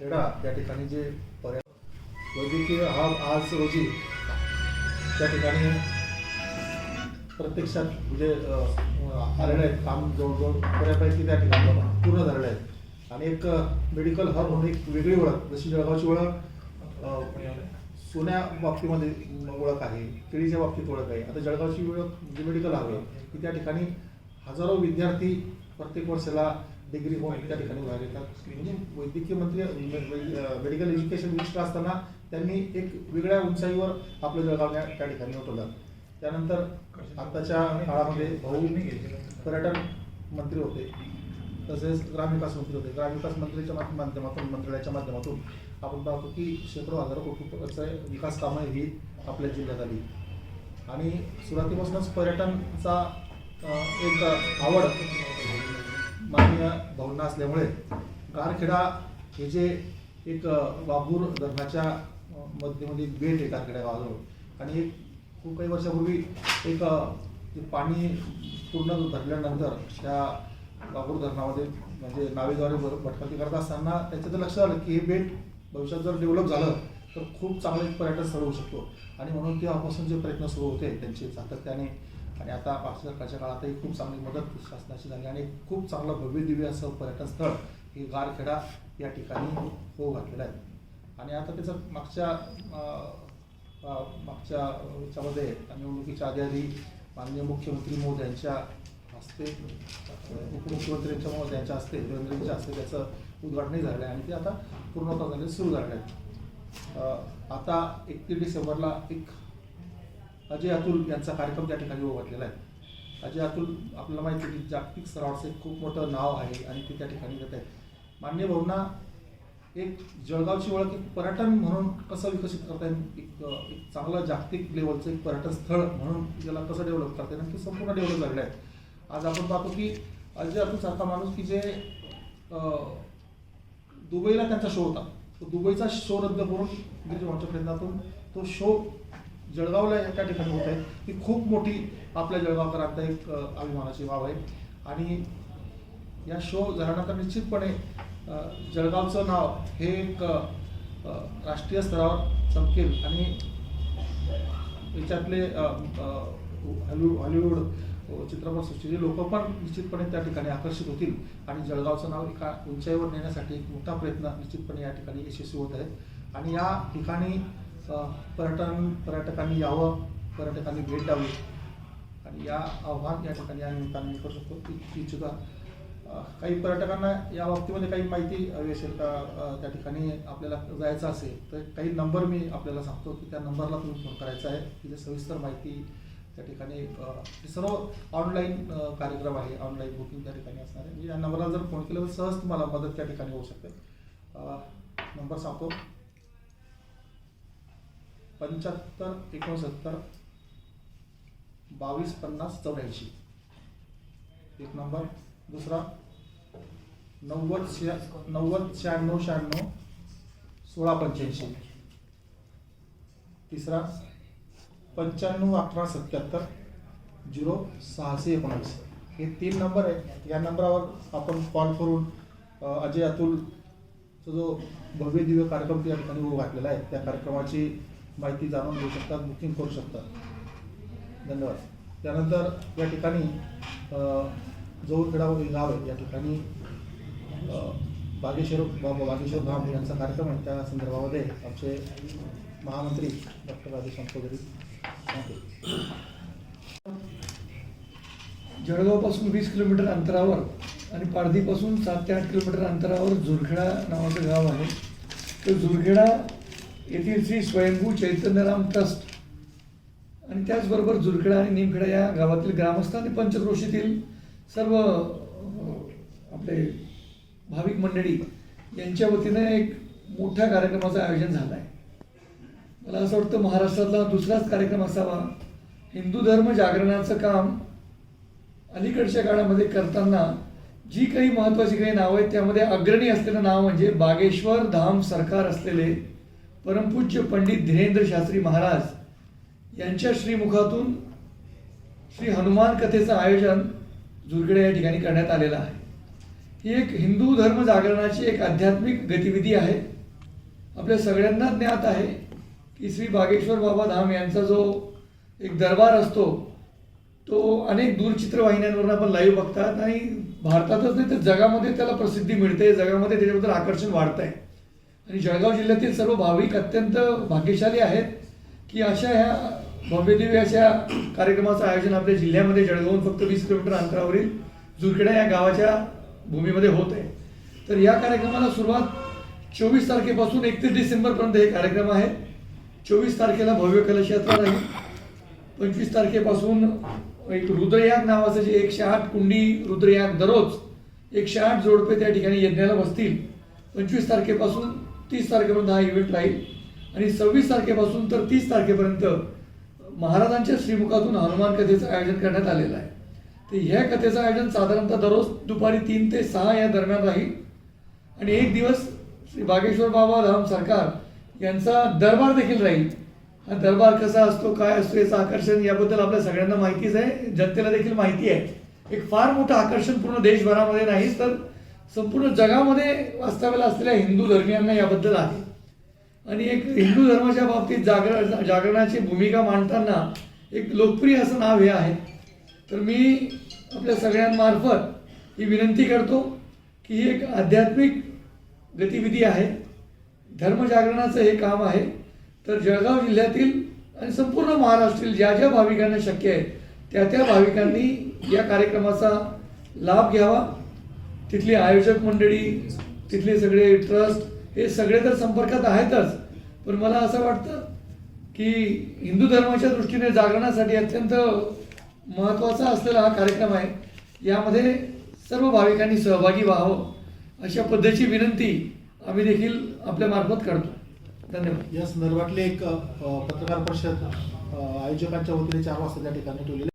तेढा त्या ठिकाणी जे पर्या वैद्यकीय हा आज रोजी त्या ठिकाणी प्रत्यक्षात म्हणजे आलेलं आहे आहेत. काम जवळजवळ बऱ्यापैकी त्या ठिकाणी पूर्ण झालेलं आहे आणि एक मेडिकल हब म्हणून एक वेगळी ओळख जशी जळगावची ओळख सोन्या बाबतीमध्ये ओळख आहे केळीच्या बाबतीत ओळख आहे. आता जळगावची ओळख म्हणजे मेडिकल हब आहे. की त्या ठिकाणी हजारो विद्यार्थी प्रत्येक वर्षाला डिग्री होम त्या ठिकाणी बाहेर येतात म्हणजे वैद्यकीय मंत्री मेडिकल एज्युकेशन मिनिस्टर असताना त्यांनी एक वेगळ्या उंचाईवर आपलं जळगाव त्या ठिकाणी उठवलं त्यानंतर आत्ताच्या काळामध्ये भाऊ पर्यटन मंत्री होते. तसेच ग्रामविकास मंत्री होते. ग्रामविकास मंत्रीच्या माध्यमातून मंत्रालयाच्या माध्यमातून आपण पाहतो की शेकडो हजारो कोटीचे विकास कामं ही आपल्या जिल्ह्यात आली. आणि सुरुवातीपासूनच पर्यटनचा एक आवड माननीय भावना असल्यामुळे गारखेडा हे जे एक अ, वाघूर धरणाच्या मध्येमध्ये मध्यमध्ये एक बेट आहे गारखेडा गावाजवळ आणि एक खूप काही वर्षापूर्वी एक ते पाणी पूर्ण भरल्यानंतर त्या वाघूर धरणामध्ये म्हणजे नावेद्वारे वर भटकंती करत असताना त्याच्यात लक्ष आलं की हे बेट भविष्यात जर डेव्हलप झालं तर खूप चांगलं एक पर्यटन स्थळ होऊ शकतो. आणि म्हणून तेव्हापासून जे प्रयत्न सुरू होते त्यांचे सातत्याने आणि आता मागच्या काळातही खूप चांगली मदत शासनाची झाली आणि खूप चांगलं भव्य दिव्य असं पर्यटन स्थळ हे गारखेडा या ठिकाणी हो घातलेलं आहे. आणि आता त्याचं मागच्या मागच्या याच्यामध्ये निवडणुकीच्या आधी आधी माननीय मुख्यमंत्री मोदी यांच्या हस्ते उपमुख्यमंत्र्यांच्या मोदी यांच्या हस्ते देवेंद्रजींच्या हस्ते त्याचं उद्घाटनही झालं आहे आणि ते आता पूर्णतः झाले सुरू झाले आहेत आता एकतीस डिसेंबरला एक अजय अतुल यांचा कार्यक्रम त्या ठिकाणी उभारलेला आहे. अजय अतुल आपल्याला माहिती आहे की जागतिक स्तरावरचं एक खूप मोठं नाव आहे आणि ते त्या ठिकाणी येत आहे मान्य भाऊंना एक जळगावची ओळख एक पर्यटन म्हणून कसं विकसित करता येईल? एक एक चांगलं जागतिक लेवलचं एक पर्यटन स्थळ म्हणून त्याला कसं डेव्हलप करता येईल? आणि ते संपूर्ण डेव्हलप झालेलं आहे. आज आपण पाहतो की अजय अतुल सारखा माणूस की जे दुबईला त्यांचा शो होता. तो दुबईचा शो रद्द करून गिरीजवांच्या प्रयत्नातून तो शो जळगावला त्या ठिकाणी होत आहे. ही खूप मोठी आपल्या जळगावकरांचा एक अभिमानाची बाब आहे. आणि या शो झाल्यानंतर निश्चितपणे जळगावचं नाव हे एक राष्ट्रीय स्तरावर चमकेल आणि याच्यातले हॉलिवूड हॉलिवूड चित्रपटसृष्टीचे लोक पण निश्चितपणे त्या ठिकाणी आकर्षित होतील. आणि जळगावचं नाव एका उंचाईवर नेण्यासाठी एक मोठा प्रयत्न निश्चितपणे या ठिकाणी यशस्वी होत आहे. आणि या ठिकाणी पर्यटन पर्यटकांनी यावं पर्यटकांनी भेट द्यावी. आणि या आव्हान या ठिकाणी या निमित्ताने करू शकतो. की इच्छुका काही पर्यटकांना या बाबतीमध्ये काही माहिती हवी असेल का? त्या ठिकाणी आपल्याला जायचं असेल तर काही नंबर मी आपल्याला सांगतो की त्या नंबरला तुम्ही फोन करायचा आहे. तिथे सविस्तर माहिती त्या ठिकाणी हे सर्व ऑनलाईन कार्यक्रम आहे. ऑनलाईन बुकिंग त्या ठिकाणी असणार आहे. म्हणजे या नंबरला जर फोन केला तर सहज तुम्हाला मदत त्या ठिकाणी होऊ शकते. नंबर सांगतो. पंच्याहत्तर एकोणसत्तर बावीस पन्नास चौऱ्याऐंशी. एक नंबर. दुसरा नव्वद शहा नव्वद शहाण्णव शहाण्णव सोळा पंच्याऐंशी. तिसरा पंच्याण्णव अकरा सत्याहत्तर झिरो सहाशे एकोणावीस हे तीन नंबर आहे या नंबरावर आपण कॉल करून अजय अतुलचा जो भव्य दिव्य कार्यक्रम त्या ठिकाणी घातलेला आहे त्या कार्यक्रमाची माहिती जाणून घेऊ शकतात बुकिंग करू शकतात. धन्यवाद. त्यानंतर या ठिकाणी जवळखेडा वगैरे गाव आहे. या ठिकाणी बागेश्वर बाबा बागेश्वर धाम यांचा कार्यक्रम आहे. त्या संदर्भामध्ये आमचे महामंत्री डॉक्टर राजेश चौधरी जळगावपासून वीस किलोमीटर अंतरावर आणि पारधीपासून सात ते आठ किलोमीटर अंतरावर झुरखेडा नावाचं गाव आहे. तर झुरखेडा येथील श्री स्वयंभू चैतन्यराम ट्रस्ट आणि त्याचबरोबर जुरखेडा आणि निमखेडा या गावातील ग्रामस्थ आणि पंचक्रोशीतील सर्व आपले भाविक मंडळी यांच्या वतीनं एक मोठ्या कार्यक्रमाचं आयोजन झालं आहे मला असं वाटतं महाराष्ट्रातला दुसराच कार्यक्रम असावा. हिंदू धर्म जागरणाचं काम अलीकडच्या काळामध्ये करताना जी काही महत्त्वाची काही नावं आहेत त्यामध्ये अग्रणी असलेलं नाव म्हणजे बागेश्वर धाम सरकार असलेले परमपूज्य पंडित धीरेंद्र शास्त्री महाराज यांच्या श्रीमुखातून श्री हनुमान कथेचं आयोजन जुरगडे या ठिकाणी करण्यात आलेलं आहे. ही एक हिंदू धर्म जागरणाची एक आध्यात्मिक गतिविधी आहे. आपल्या सगळ्यांना ज्ञात आहे की श्री बागेश्वर बाबा धाम यांचा जो एक दरबार असतो तो अनेक दूरचित्रवाहिन्यांवरून आपण लाईव्ह बघतात आणि भारतातच नाही तर जगामध्ये त्याला प्रसिद्धी मिळते जगामध्ये त्याच्याबद्दल आकर्षण वाढत आहे आणि जळगाव जिल्ह्यातील सर्व भाविक अत्यंत भाग्यशाली आहेत की अशा ह्या भव्यदिव्य अशा कार्यक्रमाचं आयोजन आपल्या जिल्ह्यामध्ये जळगावून फक्त वीस किलोमीटर अंतरावरील जुरखेडा या गावाच्या भूमीमध्ये होत आहे. तर या कार्यक्रमाला सुरुवात चोवीस तारखेपासून एकतीस डिसेंबरपर्यंत हे कार्यक्रम आहे. चोवीस तारखेला भव्य कलश यात्रा राहील. पंचवीस तारखेपासून एक रुद्रयाग नावाचं जे एकशे आठ कुंडी रुद्रयाग दररोज एकशे आठ जोडपे त्या ठिकाणी यज्ञाला बसतील. पंचवीस तारखेपासून तीस तारखेपर्यंत हा इव्हेंट राहील. आणि सव्वीस तारखेपासून तर तीस तारखेपर्यंत महाराजांच्या श्रीमुखातून हनुमान कथेचं आयोजन करण्यात आलेलं आहे. तर ह्या कथेचं आयोजन साधारणतः दररोज दुपारी तीन ते सहा या दरम्यान राहील. आणि एक दिवस श्री बागेश्वर बाबा धाम सरकार यांचा दरबार देखील राहील. हा दरबार कसा असतो काय असतो याचं आकर्षण याबद्दल आपल्या सगळ्यांना माहितीच आहे. जनतेला देखील माहिती आहे. एक फार मोठं आकर्षण पूर्ण देशभरामध्ये नाही तर संपूर्ण जगामध्ये वास्तव्याला असलेल्या हिंदू धर्मियांना याबद्दल आहे. आणि एक हिंदू धर्माच्या बाबतीत जागर जागरणाची भूमिका मांडताना एक लोकप्रिय असं नाव हे आहे. तर मी आपल्या सगळ्यांमार्फत ही विनंती करतो की ही एक आध्यात्मिक गतिविधी आहे. धर्मजागरणाचं हे काम आहे. तर जळगाव जिल्ह्यातील आणि संपूर्ण महाराष्ट्रातील ज्या ज्या भाविकांना शक्य आहे त्या त्या भाविकांनी या कार्यक्रमाचा लाभ घ्यावा. तिथली आयोजक मंडळी तिथले सगळे ट्रस्ट हे सगळे तर संपर्कात आहेतच. पण मला असं वाटतं की हिंदू धर्माच्या दृष्टीने जागरणासाठी अत्यंत महत्त्वाचा असलेला हा कार्यक्रम आहे. यामध्ये सर्व भाविकांनी सहभागी व्हावं अशा पद्धतीची विनंती आम्ही देखील आपल्या मार्फत करतो. धन्यवाद. या संदर्भातले एक पत्रकार परिषद आयोजकांच्या वतीने चार वाजता त्या ठिकाणी ठेवलेली